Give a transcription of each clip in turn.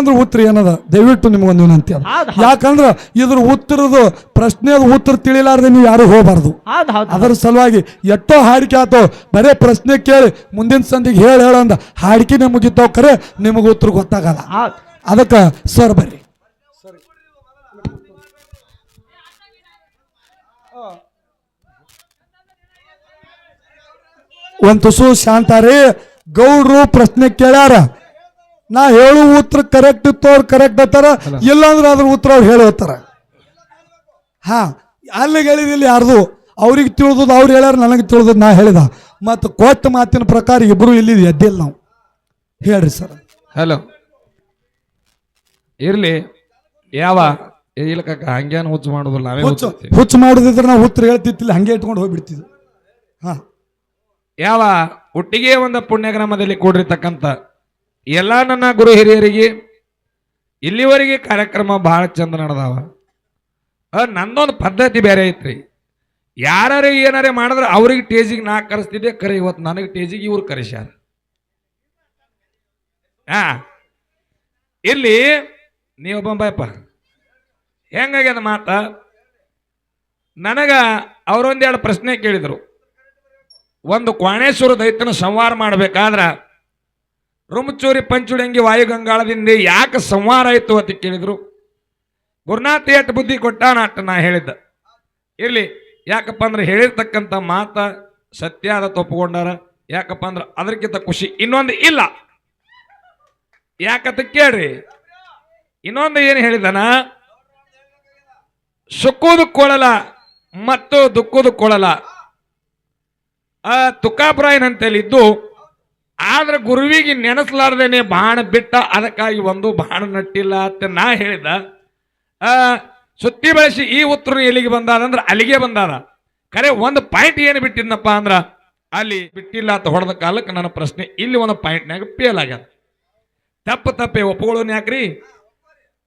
ಅಂದ್ರೆ ಉತ್ತರ ಏನದ? ದಯವಿಟ್ಟು ನಿಮ್ಗೊಂದು ವಿನಂತಿ ಅದ. ಯಾಕಂದ್ರ ಇದ್ರ ಉತ್ತರದ ಪ್ರಶ್ನೆ ಉತ್ತರ ತಿಳಿಲಾರ್ದೆ ನೀವು ಯಾರು ಹೋಗಬಾರ್ದು. ಅದರ ಸಲುವಾಗಿ ಎಷ್ಟೋ ಹಾಡಿಕೆ ಆತೋ ಬರೇ ಪ್ರಶ್ನೆ ಕೇಳಿ ಮುಂದಿನ ಸಂದಿಗೆ ಹೇಳಿ ಹೇಳಂದ ಹಾಡಿಕೆ ಮುಗಿತಾವ್ ಖರೆ ನಿಮಗೆ ಉತ್ತರ ಗೊತ್ತಾಗಲ್ಲ. ಅದಕ್ಕೆ ಸರ್ ಬರ್ರಿ. ಒಂದು ತುಸು ಶಾಂತಾರಿ ಗೌಡ್ರು ಪ್ರಶ್ನೆ ಕೇಳ್ಯಾರ. ನಾ ಹೇಳು ಉತ್ತರ ಕರೆಕ್ಟ್ ಇತ್ತು ಅವ್ರು ಕರೆಕ್ಟ್ ಅಂತಾರ ಇಲ್ಲಾಂದ್ರೆ ಅದ್ರ ಉತ್ತರ ಅವ್ರು ಹೇಳಿ ಹೋಗ್ತಾರ ಹಾ ಅಲ್ಲಿಗೆ ಹೇಳಿದಿಲ್ಲ ಯಾರ್ದು? ಅವ್ರಿಗೆ ತಿಳಿದದ್ದು ಅವ್ರು ಹೇಳ್ಯಾರ ನನಗೆ ತಿಳಿದದು ನಾ ಹೇಳಿದ. ಮತ್ತು ಕೊಟ್ಟ ಮಾತಿನ ಪ್ರಕಾರ ಇಬ್ಬರು ಇಲ್ಲಿ ಎದ್ದಿಲ್ಲ ನಾವು. ಹೇಳ್ರಿ ಸರ್. ಹಲೋ ಇರ್ಲಿ. ಯಾವ? ಏ, ಇಲ್ಲ ಕಾಕ ಹಂಗೇನು ಹುಚ್ಚು ಮಾಡೋದಿಲ್ಲ ನಾವೇ ಹುಚ್ಚು ಹುಚ್ಚು ಹುಚ್ಚು ಮಾಡುದಿದ್ರೆ ನಾವು ಉತ್ತರ ಹೇಳ್ತಿತ್ತಿಲ್ಲ ಹಂಗೆ ಇಟ್ಕೊಂಡು ಹೋಗ್ಬಿಡ್ತಿದ್ವಿ. ಹಾ. ಯಾವ? ಒಟ್ಟಿಗೆ ಒಂದು ಪುಣ್ಯಗ್ರಾಮದಲ್ಲಿ ಕೂಡಿರ್ತಕ್ಕಂಥ ಎಲ್ಲ ನನ್ನ ಗುರು ಹಿರಿಯರಿಗೆ ಇಲ್ಲಿವರೆಗೆ ಕಾರ್ಯಕ್ರಮ ಬಹಳ ಚಂದ ನಡೆದಾವ. ನಂದೊಂದು ಪದ್ಧತಿ ಬೇರೆ ಐತ್ರಿ. ಯಾರು ಏನಾರೇ ಮಾಡಿದ್ರೆ ಅವ್ರಿಗೆ ಟೇಜಿಗೆ ನಾ ಕರೆಸ್ತಿದ್ದೆ, ಕರೆ ಇವತ್ತು ನನಗೆ ಟೇಜಿಗೆ ಇವ್ರು ಕರೆಸ್ಯಾರ. ಹಾ, ಇಲ್ಲಿ, ನೀವು ಬಂಬಾಯಪ್ಪ ಹೆಂಗಾಗ್ಯದ ಮಾತ? ನನಗ ಅವರೊಂದೆರಡು ಪ್ರಶ್ನೆ ಕೇಳಿದರು. ಒಂದು ಕ್ವಾಣೇಶ್ವರ ದೈತನ ಸಂವಾರ ಮಾಡಬೇಕಾದ್ರ ರುಮಚೂರಿ ಪಂಚುಡಂಗಿ ವಾಯುಗಂಗಾಳದಿಂದ ಯಾಕೆ ಸಂವಾರ ಆಯ್ತು ಅಂತ ಕೇಳಿದ್ರು. ಗುರುನಾಥ ಏಟ್ ಬುದ್ಧಿ ಕೊಟ್ಟಾನ ಅಟ್ಟ ನಾ ಹೇಳಿದ್ದ. ಇರ್ಲಿ, ಯಾಕಪ್ಪ ಅಂದ್ರೆ ಹೇಳಿರ್ತಕ್ಕಂಥ ಮಾತ ಸತ್ಯ ಅದ ತಪ್ಪುಕೊಂಡಾರ ಯಾಕಪ್ಪ ಅಂದ್ರೆ ಅದಕ್ಕಿಂತ ಖುಷಿ ಇನ್ನೊಂದು ಇಲ್ಲ. ಯಾಕಂತ ಕೇಳ್ರಿ, ಇನ್ನೊಂದು ಏನು ಹೇಳಿದನ? ಸುಕ್ಕುದು ಕೊಳಲ ಮತ್ತು ದುಕ್ಕುದು ಕೊಳಲ. ಆ ತುಕಾಬ್ರಾಯನ್ ಆದ್ರೆ ಗುರುವಿಗೆ ನೆನೆಸಲಾರ್ದೇನೆ ಬಾಣ ಬಿಟ್ಟ ಅದಕ್ಕಾಗಿ ಒಂದು ಬಾಣ ನಟ್ಟಿಲ್ಲ ಅಂತ ನಾ ಹೇಳಿದ. ಸುತ್ತಿ ಬಳಸಿ ಈ ಉತ್ತರ ಎಲ್ಲಿಗೆ ಬಂದಾದಂದ್ರೆ ಅಲ್ಲಿಗೆ ಬಂದಾದ ಕರೆ ಒಂದು ಪಾಯಿಂಟ್ ಏನು ಬಿಟ್ಟಿದ್ನಪ್ಪ ಅಂದ್ರೆ ಅಲ್ಲಿ ಬಿಟ್ಟಿಲ್ಲ ಅಂತ ಹೊಡೆದ ಕಾಲಕ್ಕೆ ನನ್ನ ಪ್ರಶ್ನೆ ಇಲ್ಲಿ ಒಂದು ಪಾಯಿಂಟ್ನಾಗ ಫೇಲ್ ಆಗ್ಯದ. ತಪ್ಪು ತಪ್ಪೆ ಒಪ್ಪುಗಳನ್ನ ಯಾಕ್ರಿ?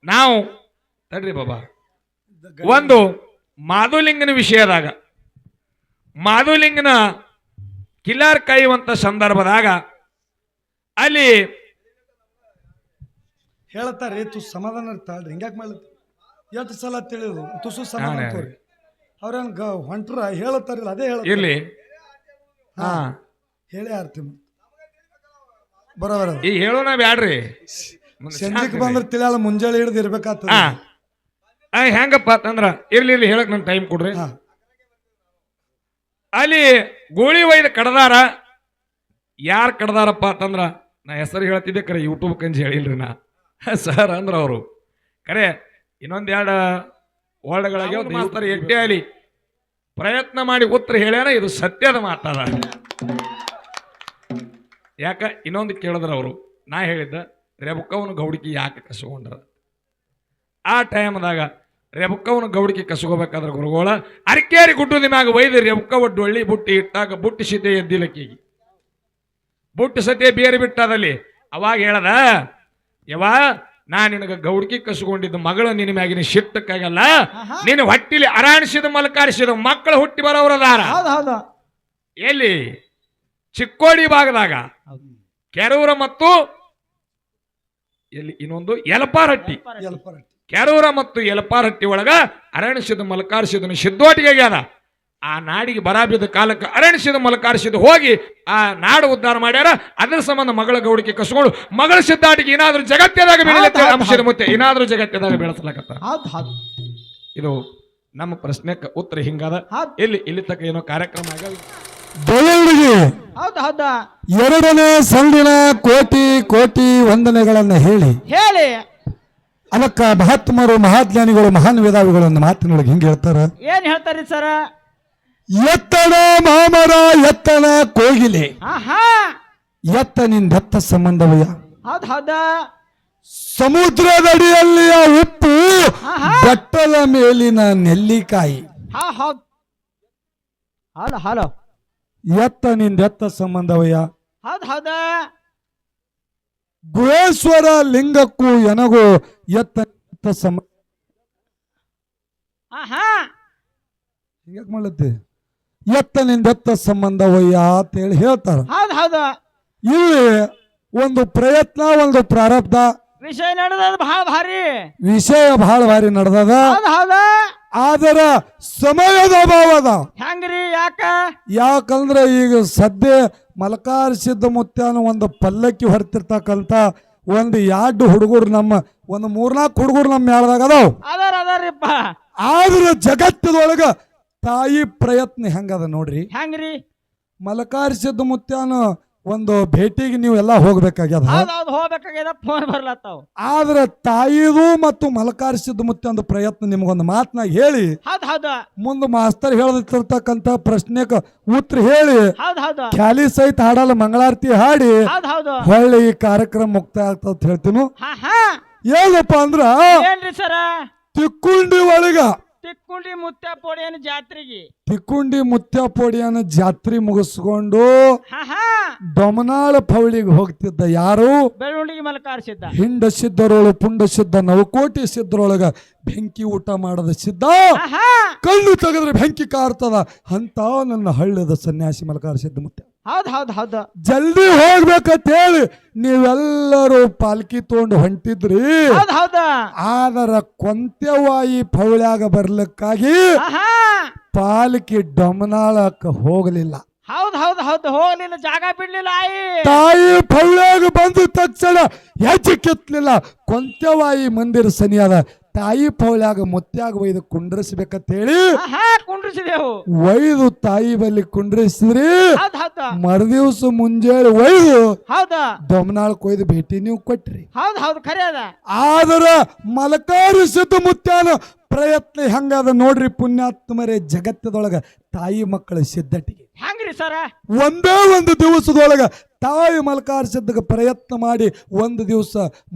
ನಾವು ತಡ್ರಿ ಬಾಬಾ. ಒಂದು ಮಾಧುಲಿಂಗನ ವಿಷಯದಾಗ, ಮಾಧುಲಿಂಗನ ಕಿಲ್ಲಾರ್ ಕಾಯುವಂತ ಸಂದರ್ಭದಾಗ ಅಲ್ಲಿ ಹೇಳ್ತಾರೆ ತು ಸಮಾಧಾನ ಇರ್ತಾಳ್ರಿ ಹಿಂಗ್ಯಾಕ್ ಮಾಡ್ಲತ್ತಿ? ಎಷ್ಟು ಸಲ ತಿಳಿದು ತುಸು ಸಮಾಧಾನ ತೋರಿ ಅವ್ರೇನ್ ಗ ಹೊಂಟ್ರ ಹೇಳತ್ತಾರಿಲ್ಲ ಅದೇ ಹೇಳ ಇರ್ಲಿ. ಹಾ. ಹೇಳಿ ಆರ್ತಿ ಬರೋಬರ ಈ ಹೇಳೋಣ ಬ್ಯಾಡ್ರಿ. ಮುಂದೆ ಬಂದ್ರ ತಿಳಿಯಲ್ಲ ಮುಂಜಾನೆ ಹಿಡಿದು ಇರ್ಬೇಕಾತ ಹಾ. ಆ, ಹೆಂಗಪ್ಪ ಅಂತಂದ್ರ ಇರ್ಲಿ ಇರ್ಲಿ ಹೇಳಕ್ ನನ್ ಟೈಮ್ ಕೊಡ್ರಿ. ಹಾ. ಅಲ್ಲಿ ಗೋಳಿ ಒಯ್ದು ಕಡದಾರ ಯಾರ್ ಕಡದಾರಪ್ಪ ಅಂತಂದ್ರ ನಾ ಹೆಸರು ಹೇಳ್ತಿದ್ದೆ ಕರೆ ಯೂಟ್ಯೂಬ್ ಕಂಜಿ ಹೇಳಿಲ್ರಿ ನಾ. ಸರ್ ಅಂದ್ರ ಅವರು. ಕರೆ ಇನ್ನೊಂದ್ ಎರಡು ವರ್ಡ್ಗಳಾಗ್ಯಾವ ಮಾಸ್ತರ್ ಎಟ್ಟೆ ಆಗಲಿ ಪ್ರಯತ್ನ ಮಾಡಿ ಉತ್ತರ ಹೇಳ್ಯಾರ ಇದು ಸತ್ಯದ ಮಾತಾದ ಯಾಕ ಇನ್ನೊಂದು ಕೇಳಿದ್ರ ಅವರು. ನಾ ಹೇಳಿದ್ದ ರೆಬಕ್ಕವನ ಗೌಡಿಕೆ ಯಾಕೆ ಕಸ್ಕೊಂಡ್ರ? ಆ ಟೈಮ್ದಾಗ ರೆಬಕ್ಕವನ ಗೌಡಿಕೆ ಕಸಗೋಬೇಕಾದ್ರೆ ಗುರುಗೋಳ ಅರಿಕೇರಿ ಗುಡ್ಡದ ನಿಮಗೆ ಒಯ್ದು ರೆಬುಕ್ಕ ಡೊಳ್ಳಿ ಬುಟ್ಟಿ ಇಟ್ಟಾಗ ಬುಟ್ಟಿ ಸಿದ್ದೆ ಎದ್ದಿಲಕ್ಕಿಗೆ ಬುಟ್ಟಿ ಸದ್ಯ ಬೇರೆ ಬಿಟ್ಟದಲ್ಲಿ. ಅವಾಗ ಹೇಳದ ಯವ ನಾ ನಿನಗೆ ಗೌಡಿಕೆ ಕಸ್ಕೊಂಡಿದ್ದ ಮಗಳು ನಿನ್ನ ಮ್ಯಾಗಿನ ಶಿಟ್ಟಕ್ಕಾಗಲ್ಲ. ನೀನು ಹೊಟ್ಟಿಲಿ ಅರಾಣಿಸಿದ ಮಲಕಾರಿಸಿದ ಮಕ್ಕಳು ಹುಟ್ಟಿ ಬರೋರದಾರ ಎಲ್ಲಿ? ಚಿಕ್ಕೋಡಿ ಭಾಗದಾಗ. ಕೆರೂರ ಮತ್ತು ಎಲ್ಲಿ ಇನ್ನೊಂದು ಯಲಪಾರಟ್ಟಿ ಕೆರೂರ ಮತ್ತು ಯಲಪಾರಟ್ಟಿ ಒಳಗ ಅರಣಿಸಿದ ಮಲಕಾರಿಸಿದನು ಸಿದ್ದೋಟಿಗೆ ಆಗ್ಯಾದ. ಆ ನಾಡಿಗೆ ಬರಾಬಿದ್ದ ಕಾಲಕ್ಕೆ ಅರಣಿಸಿದ ಮಲಕಾರಿಸಿದ ಹೋಗಿ ಆ ನಾಡು ಉದ್ಧಾರ ಮಾಡ್ಯಾರ. ಅದರ ಸಂಬಂಧ ಮಗಳ ಗೌಡಿಕೆ ಕಸ್ಕೊಂಡು ಮಗಳ ಸಿದ್ದಾಟಿಗೆ ಏನಾದರೂ ಜಗತ್ತದಾಗ ಬೆಳೆಯತ್ತೆ ಅಂಶದ ಮುತ್ತೆ ಏನಾದರೂ ಜಗತ್ತದಾಗ ಬೆಳೆಸಲಾಗತ್ತ ಹೌದು ಹೌದು ಇದು ನಮ್ಮ ಪ್ರಶ್ನೆಕ್ಕೆ ಉತ್ತರ ಹಿಂಗಾದ. ಇಲ್ಲಿ ಇಲ್ಲಿ ತಕ್ಕ ಏನೋ ಕಾರ್ಯಕ್ರಮ ಆಗ ದೇವರಿಗೆ ಹೌದು ಹೌದು. ಎರಡನೇ ಸಂದಿನ ಕೋಟಿ ಕೋಟಿ ವಂದನೆಗಳನ್ನು ಹೇಳಿ. ಹೇಳಿ. ಅದಕ್ಕ ಮಹಾತ್ಮರು ಮಹಾಜ್ಞಾನಿಗಳು ಮಹಾನ್ ವೇದಾವಿಗಳು ಒಂದು ಮಾತಿನೊಳಗೆ ಹಿಂಗೆ ಹೇಳ್ತಾರ. ಏನ್ ಹೇಳ್ತಾರಿ ಸರ? ಎತ್ತನ ಮಾಮರ ಎತ್ತನ ಕೋಗಿಲೆ. ಎತ್ತನಿಂದ ಎತ್ತ ಸಂಬಂಧವಯ್ಯ ಸಮುದ್ರದಡಿಯಲ್ಲಿಯ ಉಪ್ಪು ಆಹಾ. ಬಟ್ಟಲ ಮೇಲಿನ ನೆಲ್ಲಿಕಾಯಿ. ಎತ್ತನಿಂದ ಎತ್ತ ಸಂಬಂಧವಯ್ಯ ಗುಹೇಶ್ವರ ಲಿಂಗಕ್ಕೂ ಎನಗೂ ಎತ್ತ ಸಂಬಂಧ ಮಾಡ್ಲತ್ತಿ? ಎತ್ತನಿಂದೆತ್ತ ಸಂಬಂಧವಯ್ಯ ಅಂತ ಹೇಳಿ ಹೇಳ್ತಾರ. ಹೌದು ಹೌದು. ಇಲ್ಲಿ ಒಂದು ಪ್ರಯತ್ನ ಒಂದು ಪ್ರಾರಬ್ಧ. ವಿಷಯ ನಡೆದ ಬಹಳ ಭಾರಿ. ವಿಷಯ ಬಹಳ ಭಾರಿ ನಡೆದದ. ಹೌದು ಹೌದು. ಆದರ ಸಮಯದ ಅಭಾವ ಅದ. ಹೆಂಗ್ರಿ ಯಾಕ? ಯಾಕಂದ್ರೆ ಈಗ ಸದ್ಯ ಮಲಕಾರ ಸಿದ್ಧ ಮುತ್ಯಾನ ಒಂದು ಪಲ್ಲಕ್ಕಿ ಹೊರತಿರ್ತಕ್ಕಂಥ ಒಂದು ಎರಡು ಹುಡುಗರು ನಮ್ಮ ಒಂದು ಮೂರ್ನಾಲ್ಕು ಹುಡುಗರು ನಮ್ಮ ಮೇಳದಾಗ ಅದಾವ. ಅದಾರ ಅದಾರಿಪ್ಪ. ಆದ್ರೆ ಜಗತ್ತದೊಳಗ ತಾಯಿ ಪ್ರಯತ್ನ ಹೆಂಗದ ನೋಡ್ರಿ? ಹೆಂಗ್ರಿ? ಮಲಕಾರಿಸಿದ ಮುತ್ಯಾನ ಒಂದು ಭೇಟಿಗೆ ನೀವು ಎಲ್ಲ ಹೋಗ್ಬೇಕಾಗ್ಯದ ಹೋಗ್ಬೇಕಾಗ್ಯದ ಫೋನ್ ಬರ್ಲತ್ತಾವ್. ಆದ್ರೆ ತಾಯಿದು ಮತ್ತು ಮಲಕಾರಿಸಿದ ಮುತ್ಯ ಮುತ್ಯಾನ ಪ್ರಯತ್ನ ನಿಮ್ಗೊಂದು ಮಾತನಾಗ ಹೇಳಿ ಹೌದ್ ಹೌದ. ಮುಂದೆ ಮಾಸ್ತರ್ ಹೇಳದಿರ್ತಕ್ಕಂತ ಪ್ರಶ್ನೆಗೆ ಉತ್ತರ ಹೇಳಿ ಹೌದ್ ಹೌದ. ಖ್ಯಾಲಿ ಸಹಿತ ಹಾಡಲ್ಲ ಮಂಗಳಾರತಿ ಹಾಡಿ ಹೌದ್ ಹೌದು. ಹೊಳ್ಳಿ ಈ ಕಾರ್ಯಕ್ರಮ ಮುಕ್ತಾಯ ಆಗ್ತದ ಹೇಳ್ತೀನಿ. ಹಾ ಹಾ. ಏನಪ್ಪ ಅಂದ್ರ ಏನ್ರಿ ಸರ? ತಿಕ್ಕುಂಡಿ ಒಳಗ ತಿಕ್ಕುಂಡಿ ಮುತ್ತಪ್ಪೋಡಿ ಅನ್ನೋ ಜಾತ್ರೆಗೆ. ತಿಕ್ಕುಂಡಿ ಮುತ್ಯಪೋಡಿಯನ್ನ ಜಾತ್ರೆ ಮುಗಿಸ್ಕೊಂಡು ಹಾ ಹಾ. ಡೊಮನಾಳ ಪೌಳಿಗೆ ಹೋಗ್ತಿದ್ದ ಯಾರು? ಬೆಳವಣಿಗೆ ಮಲಕಾರ ಸಿದ್ಧ ಹಿಂಡ ಸಿದ್ಧರೊಳು ಪುಂಡ ಸಿದ್ಧ ನವಕೋಟಿ ಸಿದ್ಧರೊಳಗ ಬೆಂಕಿ ಊಟ ಮಾಡದ ಸಿದ್ಧ? ಹಾ ಕಣ್ಣು ತೆಗೆದ್ರೆ ಬೆಂಕಿ ಕಾರ್ತದ. ಅಂತ ನನ್ನ ಹಳ್ಳದ ಸನ್ಯಾಸಿ ಮಲಕಾರ ಸಿದ್ಧ ಮುತ್ಯ. ಹೌದ್ ಹೌದ್ ಹೌದ. ಜಲ್ದಿ ಹೋಗ್ಬೇಕಂತ ಹೇಳಿ ನೀವೆಲ್ಲರೂ ಪಾಲ್ಕಿ ತಗೊಂಡು ಹೊಂಟಿದ್ರಿ. ಹೌದ್ ಹೌದ. ಆದರ ಕೊಂತೆವಾಯಿ ಪೌಳ್ಯಾಗ ಬರ್ಲಿಕ್ಕಾಗಿ ಆಹಾ. ಪಾಲ್ಕಿ ಡೊಮನಾಳಕ್ಕೆ ಹೋಗಲಿಲ್ಲ. ಹೌದ್ ಹೌದ್ ಹೌದ್. ಹೋಗ್ಲಿಲ್ಲ ಜಾಗ ಬಿಡ್ಲಿಲ್ಲ ಆಯಿ. ತಾಯಿ ಪೌಳ್ಯಾಗ ಬಂದ ತಕ್ಷಣ ಕಿತ್ಲಿಲ್ಲ ಕೊಂತೆವಾಯಿ ಮಂದಿರ ಸನಿಯಾದ ತಾಯಿ ಪೌಳ್ಯಾಗ ಮುತ್ಯಾಗ ಒಯ್ದು ಕುಂಡ್ರಿಸ್ಬೇಕಂತ ಹೇಳಿ ಹಾ ಹಾ ಕುಂಡ್ರಿಸಿದೆವು ಒಯ್ದು ತಾಯಿ ಬಲ್ಲಿ ಕುಂಡ್ರಿಸಿದ್ರಿ. ಮರದಿವ್ಸ ಮುಂಜಾನೆ ಒಯ್ದು ಹೌದ. ಡೊಮನಾಳ್ ಕೊಯ್ದು ಭೇಟಿ ನೀವು ಕೊಟ್ರಿ. ಹೌದು ಹೌದು ಖರೆ ಅದ. ಆದರ ಮಲಕಾರಿ ಮುತ್ಯಾನ ಪ್ರಯತ್ನ ಹೆಂಗದ ನೋಡ್ರಿ ಪುಣ್ಯಾತ್ಮರೇ ಜಗತ್ತದೊಳಗ ತಾಯಿ ಮಕ್ಕಳ ಸಿದ್ಧಟಿಗೆ ಹೆಂಗ್ರಿ ಸರ? ಒಂದೇ ಒಂದು ದಿವಸದೊಳಗ ತಾಯಿ ಮಲಕಾರ ಪ್ರಯತ್ನ ಮಾಡಿ ಒಂದು ದಿವಸ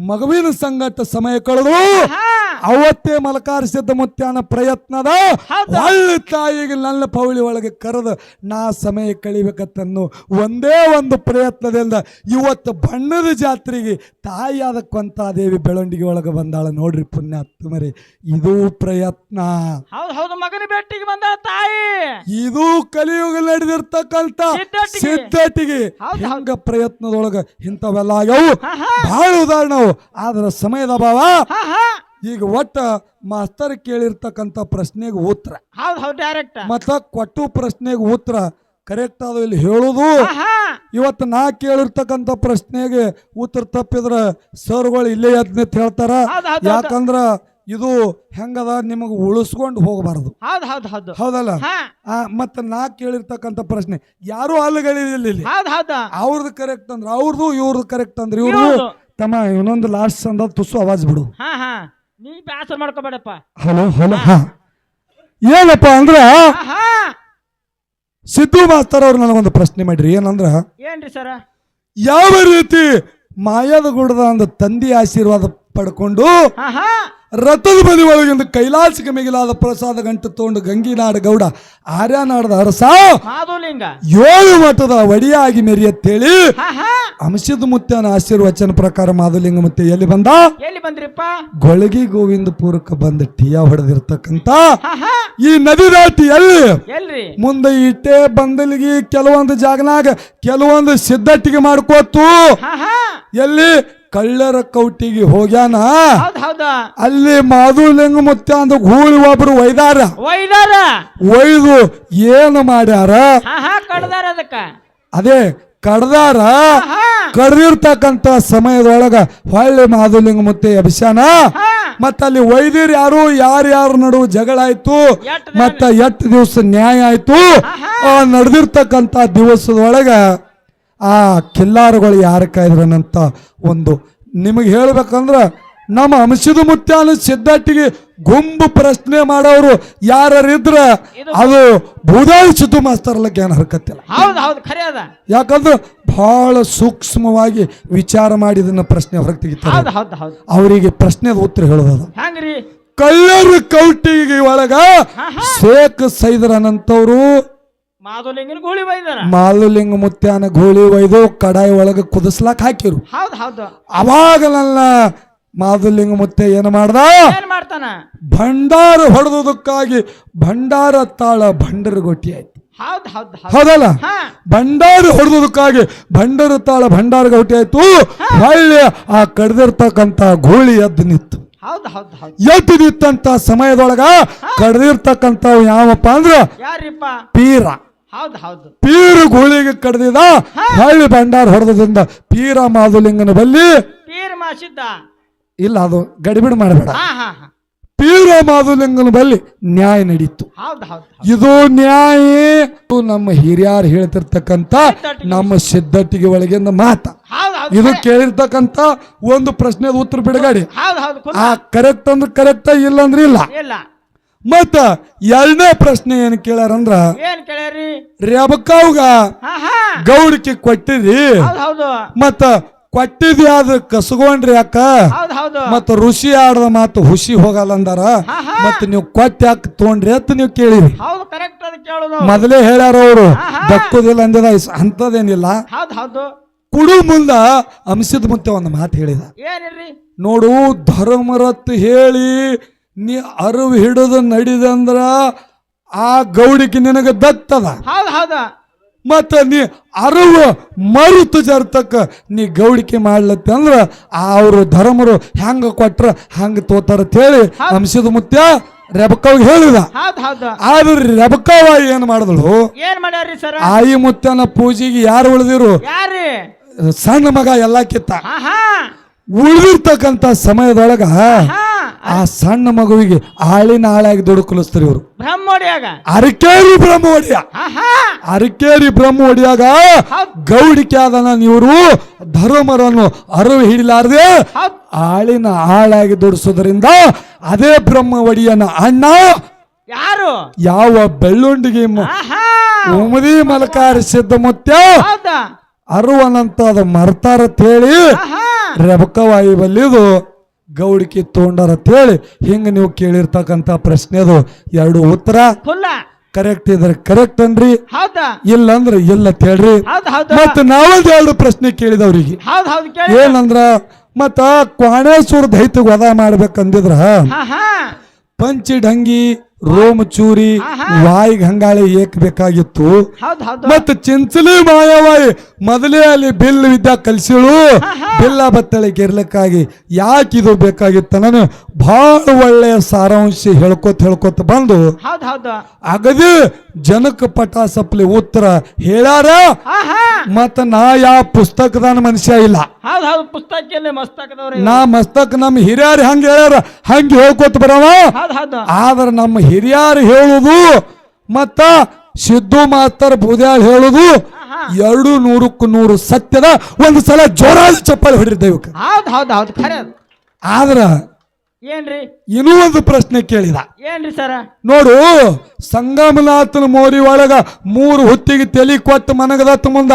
ಮಗುವಿನ ಸಂಗಟ ಸಮಯ ಕಳೆದು ಅವತ್ತೇ ಮಲಕಾರಿಸಿದ್ದ ಮುತ್ಯಾನ ಪ್ರಯತ್ನದ. ಒಳ್ಳೆ ತಾಯಿಗೆ ನನ್ನ ಪೌಳಿ ಒಳಗೆ ಕರೆದು ನಾ ಸಮಯ ಕಳಿಬೇಕತ್ತನ್ನು ಒಂದೇ ಒಂದು ಪ್ರಯತ್ನದಿಂದ ಇವತ್ತು ಬಣ್ಣದ ಜಾತ್ರೆಗೆ ತಾಯಿಯಾದ ಕೊಂತಾದೇವಿ ಬೆಳವಣಿಗೆ ಒಳಗೆ ಬಂದಾಳ ನೋಡ್ರಿ ಪುಣ್ಯಾತ್ಮರಿ ಇದು ಪ್ರಯತ್ನ. ಹೌದ್ ಹೌದು ಮಗನ ಬೆಟ್ಟಿಗೆ ಬಂದ ತಾಯಿ. ಇದು ಕಲಿಯುಗ ನಡೆದಿರ್ತಕ್ಕಂಥ ಸಿದ್ಧಟಿಗೆ. ಪ್ರಯತ್ನದೊಳಗ ಇಂಥವೆಲ್ಲ ಆಗ್ಯಾವು. ಹಾ ಹಾ. ಬಹಳ ಉದಾಹರಣೆ ಅವು. ಆದ್ರ ಸಮಯದ ಅಭಾವ ಈಗ ಒಟ್ಟ ಮಾಸ್ತರ್ ಕೇಳಿರ್ತಕ್ಕಂಥ ಪ್ರಶ್ನೆಗೆ ಉತ್ತರ. ಡೈರೆಕ್ಟ್ ಮತ್ತ ಕೊಟ್ಟು ಪ್ರಶ್ನೆಗೆ ಉತ್ತರ ಕರೆಕ್ಟ್ ಅದು ಇಲ್ಲಿ ಹೇಳುದು. ಇವತ್ತು ನಾ ಕೇಳಿರ್ತಕ್ಕಂಥ ಪ್ರಶ್ನೆಗೆ ಉತ್ತರ ತಪ್ಪಿದ್ರ ಸರ್ಗಳು ಇಲ್ಲೇ ಯತ್ನ ಹೇಳ್ತಾರ. ಯಾಕಂದ್ರ ಇದು ಹೆಂಗದ? ನಿಮಗೆ ಉಳಿಸ್ಕೊಂಡು ಹೋಗಬಾರದು. ಹೌದ್ ಹೌದ್ ಹೌದು. ಹೌದಲ್ಲ? ಹಾ. ಆ, ಮತ್ತ ನಾ ಕೇಳಿರ್ತಕ್ಕಂತ ಪ್ರಶ್ನೆ ಯಾರು ಅಲ್ಲಗಳಿಲ್ಲ ಇಲ್ಲಿ? ಹೌದ್ ಹೌದ. ಅವ್ರದ್ದು ಕರೆಕ್ಟ್ ಅಂದ್ರೆ ಅವ್ರದ್ದು ಇವ್ರದ್ದು ಕರೆಕ್ಟ್ ಅಂದ್ರೆ ಇವ್ರದ್ದು ಇವ್ರ್ದು. ತಮ್ಮ ಇನ್ನೊಂದು ಲಾಸ್ಟ್ ಸಂದ ತುಸು ಆವಾಜ್ ಬಿಡು. ಹಾ ಹಾ. ನೀ ಬ್ಯಾಸರ ಮಾಡ್ಕೋಬೇಡಪ್ಪ. ಹಲೋ ಹಲೋ ಹಾ. ಏನಪ್ಪ ಅಂದ್ರ ಹಾ ಹಾ. ಸಿದ್ದು ಮಾಸ್ತರ್ ಅವ್ರು ನನಗೊಂದು ಪ್ರಶ್ನೆ ಮಾಡ್ರಿ. ಏನಂದ್ರ? ಏನ್ರಿ ಸರ? ಯಾವ ರೀತಿ ಮಾಯದ ಗುಡದ ಒಂದು ತಂದೆ ಆಶೀರ್ವಾದ ಪಡ್ಕೊಂಡು ರಥದ ಬದಿ ಒಳಗಿಂದ ಕೈಲಾಸಕ್ಕೆ ಮಿಗಿಲಾದ ಪ್ರಸಾದ ಗಂಟು ತಗೊಂಡು ಗಂಗಿನಾಡ ಗೌಡ ಆರ್ಯನಾಡದ ಅರಸ ಏಳು ಮಠದ ಒಡಿಯಾಗಿ ಮೆರಿಯತ್ತೇಳಿ ಅಂಶದ ಮುತ್ತನ ಆಶೀರ್ವಚನ ಪ್ರಕಾರ ಮಾಧುಲಿಂಗ ಮತ್ತೆ ಎಲ್ಲಿ ಬಂದ? ಎಲ್ಲಿ ಬಂದ್ರಿಪ್ಪ? ಗೊಳಗಿ ಗೋವಿಂದಪುರಕ್ಕೆ ಬಂದ ಟಿಯಾ ಹೊಡೆದಿರ್ತಕ್ಕಂತ ಈ ನದಿ ದಾಟಿ ಎಲ್ಲಿ? ಮುಂದೆ ಇಟ್ಟೆ ಬಂದಲಿಗೆ ಕೆಲವೊಂದು ಜಾಗನಾಗ ಕೆಲವೊಂದು ಸಿದ್ಧಟ್ಟಿಗೆ ಮಾಡ್ಕೋತು ಎಲ್ಲಿ? ಕಳ್ಳರ ಕೌಟಿಗೆ ಹೋಗ್ಯಾನ? ಹೌದ್ ಹೌದ. ಅಲ್ಲಿ ಮಾಧುಲಿಂಗ ಅಂದ ಗೂಳಿ ಒಬ್ರು ಒಯ್ದಾರ. ಒಯ್ದಾರ. ಒಯ್ದು ಏನು ಮಾಡ್ಯಾರ? ಹಾ ಹಾ ಕಡ್ದಾರ ಅದಕ್ಕ. ಅದೇ ಕಡ್ದಾರ ಕಡ್ದಿರ್ತಕ್ಕಂತ ಸಮಯದೊಳಗ ಹೊಳ್ಳಿ ಮಾಧುಲಿಂಗ ಮುತ್ತೆ ಅಭಿಷಾನ ಮತ್ತ ಅಲ್ಲಿ ವೈದ್ಯರು ಯಾರು? ಯಾರ್ಯಾರ ನಡುವೆ ಜಗಳ ಆಯ್ತು? ಮತ್ತ ಎಷ್ಟು ದಿವಸ ನ್ಯಾಯ ಆಯ್ತು? ಆ ನಡೆದಿರ್ತಕ್ಕಂತ ದಿವಸದೊಳಗ ಆ ಕಿಲ್ಲಾರುಗಳು ಯಾರ ಕಾಯ್ದ್ರನಂತ ಒಂದು ನಿಮಗೆ ಹೇಳ್ಬೇಕಂದ್ರ ನಮ್ಮ ಅಂಶದ ಮುತ್ಯಾನ ಸಿದ್ಧಾಟಿಗೆ ಗುಂಪು ಪ್ರಶ್ನೆ ಮಾಡೋರು ಯಾರಿದ್ರ ಅದು ಬೂದಾಳಿ ಸಿದ್ದು ಮಾಸ್ತರ್ಲಕ್ಕೆ ಏನು ಹರ್ಕತ್ತಿಲ್ಲ. ಯಾಕಂದ್ರೆ ಬಹಳ ಸೂಕ್ಷ್ಮವಾಗಿ ವಿಚಾರ ಮಾಡಿ ಇದನ್ನ ಪ್ರಶ್ನೆ ಹೊರಗೆ ತೆಗಿತಾರೆ. ಅವರಿಗೆ ಪ್ರಶ್ನೆದ ಉತ್ತರ ಹೇಳೋದು ಕಳ್ಳರು ಕೌಟಿಗೆ ಒಳಗ ಶೇಖ್ ಸೈದರನಂತವ್ರು ಮಾಧುಲಿಂಗನ ಗೋಳಿ ಮಾಲುಲಿಂಗ ಮುತ್ಯಾನ ಗೋಳಿ ಒಯ್ದು ಕಡಾಯಿ ಒಳಗೆ ಕುದಿಸ್ಲಾಕ್ ಹಾಕಿರು ಹೌದು ಹೌದು. ಅವಾಗ ನನ್ನ ಮಾಧುಲಿಂಗ ಮುತ್ತೆ ಏನು ಮಾಡ್ದ? ಏನ್ ಮಾಡ್ತಾನ? ಭಂಡಾರ ಹೊಡೆದುದಕ್ಕಾಗಿ ಭಂಡಾರ ತಾಳ ಭಂಡರಗೊಟ್ಟಿ ಆಯ್ತು. ಹೌದ್ ಹೌದ್ ಹೌದ್. ಹೌದಲ್ಲ? ಹಾ. ಭಂಡಾರ ಹೊಡೆದಕ್ಕಾಗಿ ಭಂಡಾರ ತಾಳ ಭಂಡಾರ ಗೊಟ್ಟಿ ಆಯ್ತು. ಹೊಳ್ಳಿ ಆ ಕಡ್ದಿರ್ತಕ್ಕಂತ ಗೋಳಿ ಎದ್ದು ನಿತ್ತು ಹೌದು ಹೌದ್ ಹೌದ್. ಎದ್ದು ಸಮಯದೊಳಗ ಕಡ್ದಿರ್ತಕ್ಕಂತ ಯಾವಪ್ಪ ಅಂದ್ರ ಯಾರಿಪ್ಪ? ಪೀರ. ಹೌದ್ ಹೌದು. ಪೀರ ಗೋಳಿಗೆ ಕಡ್ದಿದ ಹಳ್ಳಿ ಭಂಡಾರ ಹೊಡೆದಿಂದ ಪೀರ ಮಾದುಲಿಂಗನ ಬಲ್ಲಿ ಪೀರ್ ಮಾಸಿದ್ದ. ಇಲ್ಲ ಅದು ಗಡಿಬಿಡಿ ಮಾಡಬೇಡ. ಹಾ ಹಾ ಹಾ. ಪೀರ ಮಾದುಲಿಂಗನ ಬಲ್ಲಿ ನ್ಯಾಯ ನಡೀತು. ಹೌದ್ ಹೌದ್ ಹೌದ್. ಇದು ನ್ಯಾಯ. ಇದು ನಮ್ಮ ಹಿರಿಯರು ಹೇಳ್ತಿರ್ತಕ್ಕಂತ ನಮ್ಮ ಸಿದ್ಧಟಿಗೆ ಒಳಗಿಂದ ಮಾತ. ಹೌದ್ ಹೌದ್. ಇದು ಕೇಳಿರ್ತಕ್ಕಂತ ಒಂದು ಪ್ರಶ್ನೆದ ಉತ್ತರ ಬಿಡುಗಡೆ. ಹೌದ್ ಹೌದ್ ಆ ಕರೆಕ್ಟ್ ಅಂದ್ರೆ ಕರೆಕ್ಟ್ ಇಲ್ಲ ಅಂದ್ರೆ ಇಲ್ಲ. ಇಲ್ಲ. ಮತ್ತ ಎರಡನೇ ಪ್ರಶ್ನೆ ಏನ್ ಕೇಳ್ಯಾರಂದ್ರ ಏನ್ ಕೇಳ್ಯಾರಿ? ರೆಬಕಾವ್ಗ ಗೌಡಕ್ಕೆ ಹೌದು ಮತ್ತ ಕೊಟ್ಟಿದ್ರಿ ಅದ ಕಸ್ಕೊಂಡ್ರಿ ಯಾಕ ಮತ್ತ ಋಷಿ ಆಡದ ಮಾತು ಹುಷಿ ಹೋಗಲ್ಲ ಅಂದಾರ. ಮತ್ತ ನೀವು ಕೊಟ್ಟ ಯಾಕೆ ತೊಗೊಂಡ್ರಿ ಅಂತ ನೀವು ಕೇಳಿರಿ. ಮೊದಲೇ ಹೇಳ್ಯಾರ ಅವರು. ದಕ್ಕುದಿಲ್ಲ ಅಂದಿದ ಅಂತದೇನಿಲ್ಲ ಕುಡು ಮುಂದ ಅಂಶದ ಮುಂದೆ ಒಂದು ಮಾತು ಹೇಳಿದ. ನೋಡು ಧರ್ಮರತ್ ಹೇಳಿ ನೀ ಅರಿವು ಹಿಡಿದು ನಡಿದಂದ್ರ ಆ ಗೌಡಿಗೆ ನಿನಗೆ ದತ್ತದ. ಹೌದ್ ಹೌದು. ಮತ್ತ ನೀ ಅರಿವು ಮರುತು ಜರ್ತಕ್ಕ ನೀ ಗೌಡಿಕೆ ಮಾಡ್ಲತ್ತ ಅಂದ್ರ ಅವರು ಧರ್ಮರು ಹೆಂಗ ಕೊಟ್ರ ಹಂಗ ತೋತಾರ ಅಂತ ಹೇಳಿ ಅಂಶದ ಮುತ್ಯ ರೆಬಕವ್ಗೆ ಹೇಳಿದ. ಹೌದ್ ಹೌದು. ಆದ್ರೆ ರೆಬಕವ ಏನ್ ಮಾಡಿದಳು? ಏನ್ ಮಾಡ್ಯಾರಿ ಸರ? ಆಯಿ ಮುತ್ಯನ ಪೂಜೆಗೆ ಯಾರು ಉಳಿದಿರು? ಯಾರಿ ಸಣ್ಣ ಮಗ ಎಲ್ಲ ಕಿತ್ತ ಉಳಿದಿರ್ತಕ್ಕಂತ ಉಳಿದಿರ್ತಕ್ಕಂಥ ಸಮಯದೊಳಗ ಆ ಸಣ್ಣ ಮಗುವಿಗೆ ಆಳಿನ ಆಳಾಗಿ ದುಡುಕಲಿಸ್ತಾರೆ ಇವರು. ಬ್ರಹ್ಮೋಡಿಯಾಗ. ಅರಕೇರಿ ಬ್ರಹ್ಮ ಒಡೆಯ ಅರಕೇರಿ ಬ್ರಹ್ಮ ಒಡೆಯಾಗ ಗೌಡಿಕೆ ಆದನ ಇವರು ಧರ್ಮರನ್ನು ಅರಿವು ಹಿಡಿಲಾರದೆ ಆಳಿನ ಆಳಾಗಿ ದುಡಿಸೋದ್ರಿಂದ ಅದೇ ಬ್ರಹ್ಮ ಒಡೆಯನ ಅಣ್ಣ ಯಾರು? ಯಾವ ಬೆಳ್ಳುಂಡಿಗೆ ಉಮದಿ ಮಲಕಾರ ಸಿದ್ಧ ಮುತ್ಯ ಹೌದಾ? ಅರುವನಂತ ಅದು ಮರ್ತಾರ ಹೇಳಿ ರೆಬಕವಾಯಿ ಬಲ್ಲಿದು ಗೌಡಿಕೆ ತೊಗೊಂಡಾರ ಹೇಳಿ ಹಿಂಗ ನೀವು ಕೇಳಿರ್ತಕ್ಕಂಥ ಪ್ರಶ್ನೆದು ಎರಡು ಉತ್ತರ. ಕರೆಕ್ಟ್ ಇದ್ರೆ ಕರೆಕ್ಟ್ ಅನ್ರಿ. ಹೌದಾ? ಇಲ್ಲ ಅಂದ್ರೆ ಇಲ್ಲ ಅಂತ ಹೇಳ್ರಿ. ಹೌದ್ ಹೌದು. ಮತ್ತ ನಾವೊಂದ್ ಎರಡು ಪ್ರಶ್ನೆ ಕೇಳಿದವ್ರಿಗೆ. ಹೌದ್ ಹೌದು ಕೇಳಿ. ಏನಂದ್ರ ಮತ್ತ ಕ್ವಾಣೇಶ್ವರ ದೈತ್ಯ ವಧ ಮಾಡ್ಬೇಕಂದಿದ್ರ. ಹಾ ಹಾ. ಪಂಚಿ ಢಂಗಿ ರೋಮ ಚೂರಿ ವಾಯಿಗೆ ವಾಯಿ ಗಂಗಾಳಿ ಏಕ್ ಬೇಕಾಗಿತ್ತು. ಮತ್ತ ಚಿಂಚಲಿ ಮಾಯವಾಯಿ ಮೊದಲೇ ಅಲ್ಲಿ ಬಿಲ್ ವಿದ್ಯಾ ಕಲ್ಸಿಳು. ಬಿಲ್ಲ ಬತ್ತಳೆ ಗೆರ್ಲಕ್ಕಾಗಿ ಯಾಕೆ ಇದು ಬೇಕಾಗಿತ್ತ ನಾನು ಬಹಳ ಒಳ್ಳೆಯ ಸಾರಾಂಶ ಹೇಳ್ಕೊತ ಹೇಳ್ಕೊತ ಬಂದು ಅಗದಿ ಜನಕ ಪಟ ಸಪ್ಲಿ ಉತ್ತರ ಹೇಳಾರ ಮತ್ತ ನಾ ಯಾವ ಪುಸ್ತಕದ ಮನುಷ್ಯ ಇಲ್ಲ. ನಾ ಮಸ್ತಕ್ ನಮ್ಮ ಹಿರಿಯರು ಹಂಗ ಹೇಳ್ಯಾರ ಹಂಗ ಹೇಳ್ಕೊತ ಬರವ. ಆದ್ರ ನಮ್ಮ ಹಿರಿಯರು ಹೇಳುದು ಮತ್ತ ಸಿದ್ದು ಮಾಸ್ತರ್ ಬುದ್ಯಾಳ್ ಹೇಳುದು ಎರಡು ನೂರಕ್ಕೂ ನೂರು ಸತ್ಯದ ಒಂದು ಸಲ ಜೋರಾದ ಚಪ್ಪಲ್ ಹೊಡ್ರಿ ದೈವಕ್ಕೆ. ಹೌದು ಹೌದು ಹೌದು ಖರೆ ಅದು. ಆದ್ರ ಏನ್ರಿ? ಇನ್ನೂ ಒಂದು ಪ್ರಶ್ನೆ ಕೇಳಿದ. ಏನ್ರಿ ಸರ? ನೋಡು ಸಂಗಮನಾಥನ ಮೋರಿ ಒಳಗ ಮೂರು ಹೊತ್ತಿಗೆ ತಲಿ ಕೊಟ್ಟು ಮನಗದತ್ತ ಮುಂದ?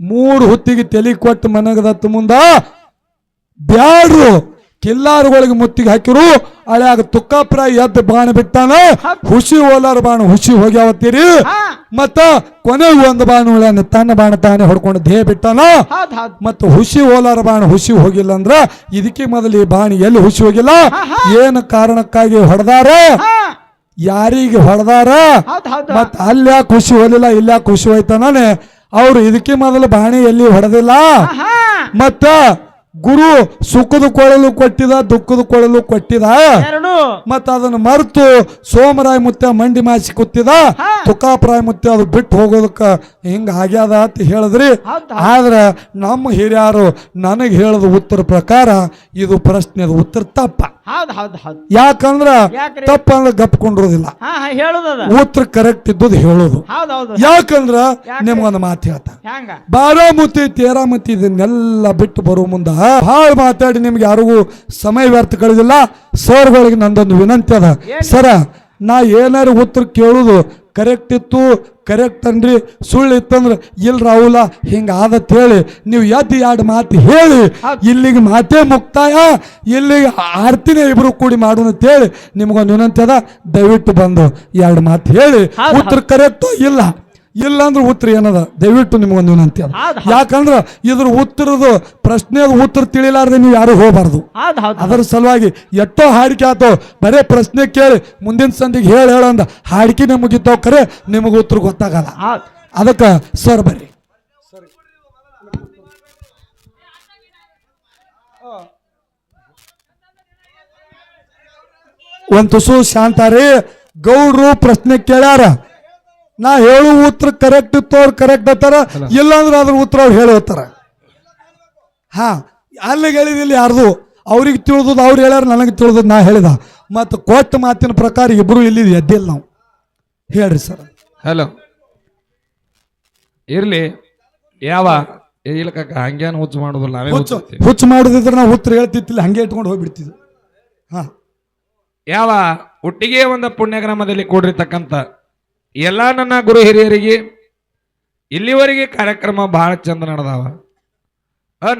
ಮೂರು ಹೊತ್ತಿಗೆ ತಲಿ ಕೊಟ್ಟು ಮನಗದತ್ತ ಮುಂದ ಬ್ಯಾಡ್ರು. ಕಿಲ್ಲಾರುಗಳಿಗೆ ಮುತ್ತಿಗೆ ಹಾಕಿರು. ಅಳ್ಯಾಗ ತುಕ್ಕಾಪುರ ಎದ್ದು ಬಾಣ ಬಿಟ್ಟಾನ. ಹುಸಿ ಓಲಾರ ಬಾಣ ಹುಸಿ ಹೋಗ್ಯಾವತ್ತೀರಿ ಮತ್ತ ಕೊನೆಗೆ ಒಂದು ಬಾಣ ಉಳ್ಯಾನ ತನ್ನ ಬಾಣ ತಾನೇ ಹೊಡ್ಕೊಂಡು ದೇಹ ಬಿಟ್ಟಾನ. ಮತ್ತ ಹುಸಿ ಓಲಾರ ಬಾಣ ಹುಸಿ ಹೋಗಿಲ್ಲ ಅಂದ್ರ ಇದಕ್ಕೆ ಮೊದಲು ಈ ಬಾಣಿ ಎಲ್ಲಿ ಹುಸಿ ಹೋಗಿಲ್ಲ? ಏನು ಕಾರಣಕ್ಕಾಗಿ ಹೊಡೆದಾರ? ಯಾರಿಗೆ ಹೊಡೆದಾರ? ಮತ್ತ ಅಲ್ಲಿ ಯಾಕೆ ಖುಷಿ ಹೋಲಿಲ್ಲ ಇಲ್ಲ ಖುಷಿ ಹೋಯ್ತಾನೆ ಅವ್ರು ಇದಕ್ಕೆ ಮೊದಲು ಬಾಣಿ ಎಲ್ಲಿ ಹೊಡೆದಿಲ್ಲ? ಮತ್ತ ಗುರು ಸುಖದ ಕೊಳಲು ಕೊಟ್ಟಿದ ದುಃಖದ ಕೊಳಲು ಕೊಟ್ಟಿದ. ಎರಡು ಮತ್ತ ಅದನ್ನ ಮರೆತು ಸೋಮರಾಯ ಮುತ್ಯ ಮಂಡಿ ಮಾಸಿ ಕೂತಿದ. ತುಕಾಪ್ರಾಯ ಮುತ್ಯ ಅದು ಬಿಟ್ಟು ಹೋಗೋದಕ್ಕ ಹಿಂಗ ಆಗ್ಯಾದ ಅಂತ ಹೇಳಿದ್ರಿ. ಆದ್ರೆ ನಮ್ಮ ಹಿರಿಯರು ನನಗೆ ಹೇಳದ ಉತ್ತರ ಪ್ರಕಾರ ಇದು ಪ್ರಶ್ನೆದ ಉತ್ತರ ತಪ್ಪ. ಯಾಕಂದ್ರ ತಪ್ಪ ಅಂದ್ರೆ ಗಪ್ಕೊಂಡಿರೋದಿಲ್ಲ ಉತ್ತರ ಕರೆಕ್ಟ್ ಇದ್ದದ್ದು ಹೇಳೋದು. ಯಾಕಂದ್ರ? ನಿಮ್ಗೊಂದು ಮಾತು ಹೇಳ್ತಾ ಬಾರಾಮತಿ ತೇರಾಮತಿ ಇದನ್ನೆಲ್ಲ ಬಿಟ್ಟು ಬರೋ ಮುಂದ ಭಾಳ ಮಾತಾಡಿ ನಿಮ್ಗೆ ಯಾರಿಗೂ ಸಮಯ ವ್ಯರ್ಥ ಕಳೆದಿಲ್ಲ. ಸರ್ಗಳಿಗೆ ನಂದೊಂದು ವಿನಂತಿ ಅದ. ಸರ ನಾ ಏನಾರು ಉತ್ತರ ಕೇಳುದು ಕರೆಕ್ಟ್ ಇತ್ತು ಕರೆಕ್ಟ್ ಅನ್ರಿ. ಸುಳ್ಳು ಇತ್ತಂದ್ರೆ ಇಲ್ಲ ರಾಹುಲ ಹಿಂಗ ಆದತ್ ಹೇಳಿ. ನೀವು ಎದ್ದು ಎರಡು ಮಾತು ಹೇಳಿ. ಇಲ್ಲಿಗೆ ಮಾತೇ ಮುಕ್ತಾಯ. ಇಲ್ಲಿಗೆ ಆರ್ತಿನೇ ಇಬ್ರು ಕೂಡಿ ಮಾಡೋಣ ಅಂತ ಹೇಳಿ ನಿಮ್ಗೊಂದು ವಿನಂತಿ ಅದ. ದಯವಿಟ್ಟು ಬಂದು ಎರಡು ಮಾತು ಹೇಳಿ. ಉತ್ತರ ಕರೆಕ್ಟು ಇಲ್ಲ. ಇಲ್ಲಾಂದ್ರೆ ಉತ್ತರ ಏನದ? ದಯವಿಟ್ಟು ನಿಮ್ಗೊಂದು ವಿನಂತಿ ಅದ. ಯಾಕಂದ್ರ ಇದ್ರ ಉತ್ತರದ ಪ್ರಶ್ನೆ ಉತ್ತರ ತಿಳಿಲಾರ್ದೆ ನೀವು ಯಾರು ಹೋಗಬಾರ್ದು. ಅದರ ಸಲುವಾಗಿ ಎಷ್ಟೋ ಹಾಡಿಕೆ ಆತೋ ಬರೇ ಪ್ರಶ್ನೆ ಕೇಳಿ ಮುಂದಿನ ಸಂದಿಗೆ ಹೇಳಿ ಹೇಳಂದ ಹಾಡಿಕೆ ಮುಗಿತಾವ್ ಕರೆ ನಿಮಗೆ ಉತ್ತರ ಗೊತ್ತಾಗಲ್ಲ. ಅದಕ್ಕೆ ಸರ್ ಬರ್ರಿ. ಒಂದು ತುಸು ಶಾಂತಾರಿ ಗೌಡ್ರು ಪ್ರಶ್ನೆ ಕೇಳ್ಯಾರ. ನಾ ಹೇಳು ಉತ್ತರ ಕರೆಕ್ಟ್ ಇತ್ತು ಅವ್ರು ಕರೆಕ್ಟ್ ಅತ್ತಾರ ಇಲ್ಲಾಂದ್ರೆ ಅದ್ರ ಉತ್ತರ ಅವ್ರು ಹೇಳಿ ಹೋಗ್ತಾರ. ಹಾ ಅಲ್ಲಿಗೆ ಹೇಳಿದಿಲ್ಲ ಯಾರ್ದು? ಅವ್ರಿಗೆ ತಿಳಿದದ್ದು ಅವ್ರು ಹೇಳ್ಯಾರ ನನಗೆ ತಿಳಿದ್ ನಾ ಹೇಳಿದ. ಮತ್ತು ಕೊಟ್ಟ ಮಾತಿನ ಪ್ರಕಾರ ಇಬ್ರು ಇಲ್ಲಿ ಎದ್ದಿಲ್ಲ ನಾವು. ಹೇಳ್ರಿ ಸರ್. ಹಲೋ ಇರ್ಲಿ. ಯಾವ? ಏ, ಇಲ್ಲ ಕಾಕ ಹಂಗೇನು ಹುಚ್ಚು ಮಾಡೋದಿಲ್ಲ ನಾವೇ ಹುಚ್ಚು ಹುಚ್ಚು ಹುಚ್ಚು ಮಾಡೋದಿದ್ರೆ ನಾವು ಉತ್ತರ ಹೇಳ್ತಿತ್ತಿಲ್ಲ ಹಂಗೆ ಇಟ್ಕೊಂಡು ಹೋಗ್ಬಿಡ್ತಿದ್ವಿ ಹಾ. ಯಾವ? ಒಟ್ಟಿಗೆ ಒಂದು ಪುಣ್ಯಗ್ರಾಮದಲ್ಲಿ ಕೂಡಿರ್ತಕ್ಕಂಥ ಎಲ್ಲ ನನ್ನ ಗುರು ಹಿರಿಯರಿಗೆ ಇಲ್ಲಿವರೆಗೆ ಕಾರ್ಯಕ್ರಮ ಬಹಳ ಚಂದ ನಡೆದಾವ.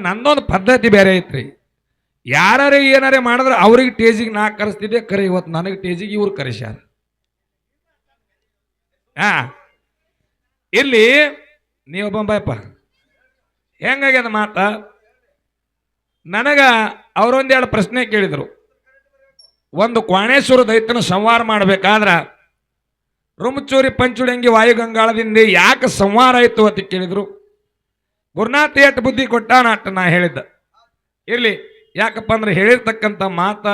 ನಂದೊಂದು ಪದ್ಧತಿ ಬೇರೆ ಐತ್ರಿ. ಯಾರು ಏನಾರೇ ಮಾಡಿದ್ರೆ ಅವ್ರಿಗೆ ಟೇಜಿಗೆ ನಾ ಕರೆಸ್ತಿದ್ದೆ, ಕರೆ, ಇವತ್ತು ನನಗೆ ಟೇಜಿಗೆ ಇವ್ರು ಕರೆಸ್ಯಾರ. ಹಾ ಇಲ್ಲಿ, ನೀವು ಬಂಬಾಯಪ್ಪ ಹೆಂಗಾಗ್ಯದ ಮಾತ? ನನಗ ಅವರೊಂದೆರಡು ಪ್ರಶ್ನೆ ಕೇಳಿದರು. ಒಂದು ಕ್ವಾಣೇಶ್ವರ ದೈತನ ಸಂವಾರ ಮಾಡಬೇಕಾದ್ರ ರುಮಚೂರಿ ಪಂಚುಡಂಗಿ ವಾಯುಗಂಗಾಳದಿಂದ ಯಾಕೆ ಸಂವಾರ ಆಯ್ತು ಅಂತ ಕೇಳಿದ್ರು. ಗುರುನಾಥ ಏಟ್ ಬುದ್ಧಿ ಕೊಟ್ಟಾನ ಅಟ್ಟ ನಾ ಹೇಳಿದ್ದ. ಇರ್ಲಿ, ಯಾಕಪ್ಪ ಅಂದ್ರೆ ಹೇಳಿರ್ತಕ್ಕಂಥ ಮಾತ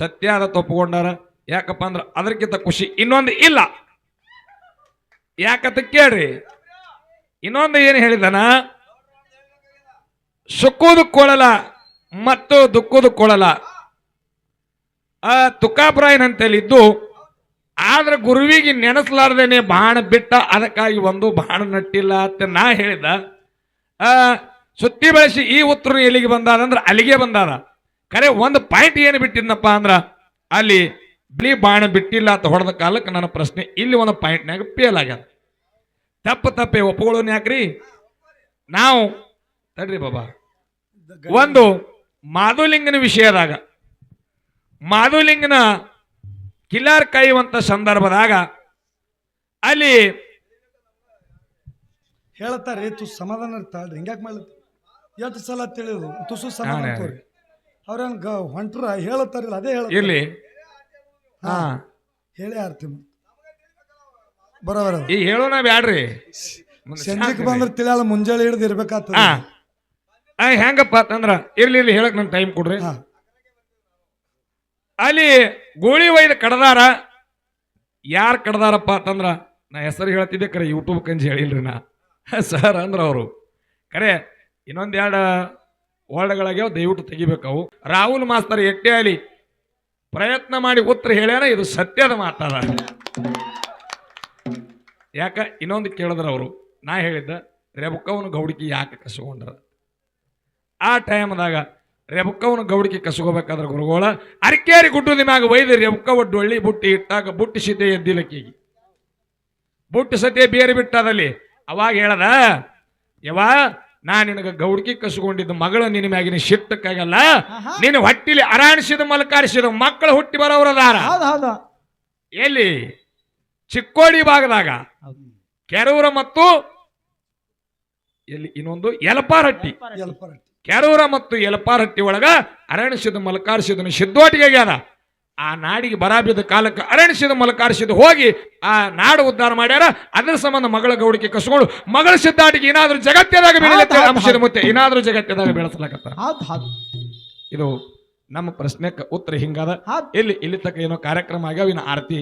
ಸತ್ಯ ಅದ ತಪ್ಪುಕೊಂಡಾರ, ಯಾಕಪ್ಪ ಅಂದ್ರೆ ಅದಕ್ಕಿಂತ ಖುಷಿ ಇನ್ನೊಂದು ಇಲ್ಲ. ಯಾಕಂತ ಕೇಳ್ರಿ, ಇನ್ನೊಂದು ಏನು ಹೇಳಿದನ? ಸುಕ್ಕುದು ಕೊಳಲ ಮತ್ತು ದುಕ್ಕುದು ಕೊಳಲ. ಆ ತುಕಾಪ್ರಾಯನಂತೇಳಿ ಇದ್ದು ಆದ್ರೆ ಗುರುವಿಗೆ ನೆನೆಸಲಾರ್ದೇನೆ ಬಾಣ ಬಿಟ್ಟ ಅದಕ್ಕಾಗಿ ಒಂದು ಬಾಣ ನಟ್ಟಿಲ್ಲ ಅಂತ ನಾ ಹೇಳಿದ. ಸುತ್ತಿ ಬಳಸಿ ಈ ಉತ್ತರ ಎಲ್ಲಿಗೆ ಬಂದಾದ ಅಂದ್ರೆ ಅಲ್ಲಿಗೆ ಬಂದಾದ ಕರೆ ಒಂದು ಪಾಯಿಂಟ್ ಏನು ಬಿಟ್ಟಿದ್ನಪ್ಪ ಅಂದ್ರ ಅಲ್ಲಿ ಬಿಳಿ ಬಾಣ ಬಿಟ್ಟಿಲ್ಲ ಅಂತ ಹೊಡೆದ ಕಾಲಕ್ಕೆ ನನ್ನ ಪ್ರಶ್ನೆ ಇಲ್ಲಿ ಒಂದು ಪಾಯಿಂಟ್ನಾಗ ಫೇಲ್ ಆಗ್ಯದ. ತಪ್ಪು ತಪ್ಪೆ ಒಪ್ಕೊಳ್ಳೋನ್ ಯಾಕ್ರಿ? ನಾವು ತಡ್ರಿ ಬಾಬಾ. ಒಂದು ಮಾಧುಲಿಂಗನ ವಿಷಯದಾಗ, ಮಾಧುಲಿಂಗನ ಕಿಲಾರ್ ಕಾಯುವಂತ ಸಂದರ್ಭದಾಗ ಅಲ್ಲಿ ಹೇಳ್ತಾರೆ ತು ಸಮಾಧಾನ ಇರ್ತಾಳ್ರಿ ಹಿಂಗ್ಯಾಕ್ ಮಾಡ್ಲತ್ತಿ? ಎಷ್ಟು ಸಲ ತಿಳಿದು ತುಸು ಸಮಾಧಾನ ತೋರಿ. ಅವ್ರೇನ್ ಗ ಹೊಂಟ್ರ? ಹೇಳತ್ತಾರಿಲ್ಲ ಅದೇ ಹೇಳ ಇರ್ಲಿ. ಹಾ ಹೇಳಿ ಆರ್ತಿ ಬರೋಬರ ಈಗ ಹೇಳೋಣ ಬ್ಯಾಡ್ರಿ. ಸಂಜೆಕ್ ಬಂದ್ರೆ ತಿಳಿಯಲ್ಲ ಮುಂಜಾನೆ ಹಿಡಿದು ಇರ್ಬೇಕಾಗ್ತದೆ. ಆ, ಹೆಂಗಪ್ಪ ಅಂತಂದ್ರ ಇರ್ಲಿ ಇರ್ಲಿ ಹೇಳಕ್ ನನ್ ಟೈಮ್ ಕೊಡ್ರಿ. ಅಲ್ಲಿ ಗೋಳಿ ಒಯ್ದು ಕಡದಾರ. ಯಾರು ಕಡದಾರಪ್ಪ ಅಂತಂದ್ರ ನಾ ಹೆಸರು ಹೇಳ್ತಿದ್ದೆ ಕರೆ ಯೂಟ್ಯೂಬ್ ಕಂಜಿ ಹೇಳಿಲ್ರಿ ನಾ. ಸರ್ ಅಂದ್ರ ಅವರು. ಕರೆ ಇನ್ನೊಂದ್ ಎರಡು ವರ್ಡ್ಗಳಾಗ್ಯಾವ, ದಯವಿಟ್ಟು ತೆಗಿಬೇಕು ಅವು. ರಾಹುಲ್ ಮಾಸ್ತರ್ ಎಟ್ಟೆ ಅಲ್ಲಿ ಪ್ರಯತ್ನ ಮಾಡಿ ಉತ್ತರ ಹೇಳ್ಯಾರ, ಇದು ಸತ್ಯದ ಮಾತಾದ. ಯಾಕ ಇನ್ನೊಂದು ಕೇಳಿದ್ರ ಅವರು. ನಾ ಹೇಳಿದ್ದ ರೆಬುಕ್ಕವನು ಗೌಡಿಕೆ ಯಾಕೆ ಕಸ್ಕೊಂಡ್ರ ಆ ಟೈಮ್ದಾಗ ರೆಬುಕ್ಕವನು ಗೌಡಿಕೆ ಕಸಗೋಬೇಕಾದ್ರೆ ಗುರುಗೋಳ ಅರಿಕೇರಿ ಗುಡ್ಡದ ಮ್ಯಾಗ ಒಯ್ದು ಒಡ್ಡು ಡೊಳ್ಳಿ ಬುಟ್ಟಿ ಇಟ್ಟಾಗ ಬುಟ್ಟಿ ಸೀತೆ ಎದ್ದಿಲಕ್ಕಿಗಿ. ಬುಟ್ಟಿ ಸತೆ ಬೇರೆ ಬಿಟ್ಟದಲ್ಲಿ ಅವಾಗ ಹೇಳದ ಯವ ನಾ ನಿನಗೆ ಗೌಡಿಕೆ ಕಸಗೊಂಡಿದ್ದ ಮಗಳ ನಿನ್ನ ಮ್ಯಾಗಿನ ಶಿಟ್ಟಕ್ಕಾಗಲ್ಲ. ನೀನು ಹೊಟ್ಟಿಲಿ ಅರಾಣಿಸಿದ ಮಲಕಾರಿಸಿದ ಮಕ್ಕಳು ಹುಟ್ಟಿ ಬರೋರದಾರ ಎಲ್ಲಿ? ಚಿಕ್ಕೋಡಿ ಭಾಗದಾಗ. ಕೆರೂರ ಮತ್ತು ಎಲ್ಲಿ ಇನ್ನೊಂದು ಯಲಪಾರಟ್ಟಿ. ಕೆರೂರ ಮತ್ತು ಯಲಪಾರಟ್ಟಿ ಒಳಗ ಅರಣ್ಯಸಿದ ಮಲಕಾರಿಸಿದನು ಸಿದ್ದೋಟಿಗೆ ಆಗ್ಯಾದ. ಆ ನಾಡಿಗೆ ಬರಾಬಿದ್ದ ಕಾಲಕ್ಕೆ ಅರಣ್ಯಸಿದ ಮಲಕಾರಿಸಿದ ಹೋಗಿ ಆ ನಾಡು ಉದ್ಧಾರ ಮಾಡ್ಯಾರ. ಅದರ ಸಂಬಂಧ ಮಗಳ ಗೌಡಿಕೆ ಕಸ್ಕೊಂಡು ಮಗಳ ಸಿದ್ದಾಟಿಗೆ ಏನಾದ್ರೂ ಜಗತ್ತದಾಗ ಬೆಳೆಯತ್ತೆ ಅಂಶದ ಮುತ್ತೆ ಏನಾದ್ರೂ ಜಗತ್ತದಾಗ ಬೆಳೆಸಲಾಗತ್ತ ಇದು ನಮ್ಮ ಪ್ರಶ್ನೆಕ್ಕೆ ಉತ್ತರ ಹಿಂಗಾದ. ಇಲ್ಲಿ ಇಲ್ಲಿ ತಕ್ಕ ಏನೋ ಕಾರ್ಯಕ್ರಮ ಆಗ್ಯಾವ ಇನ್ನು ಆರತಿ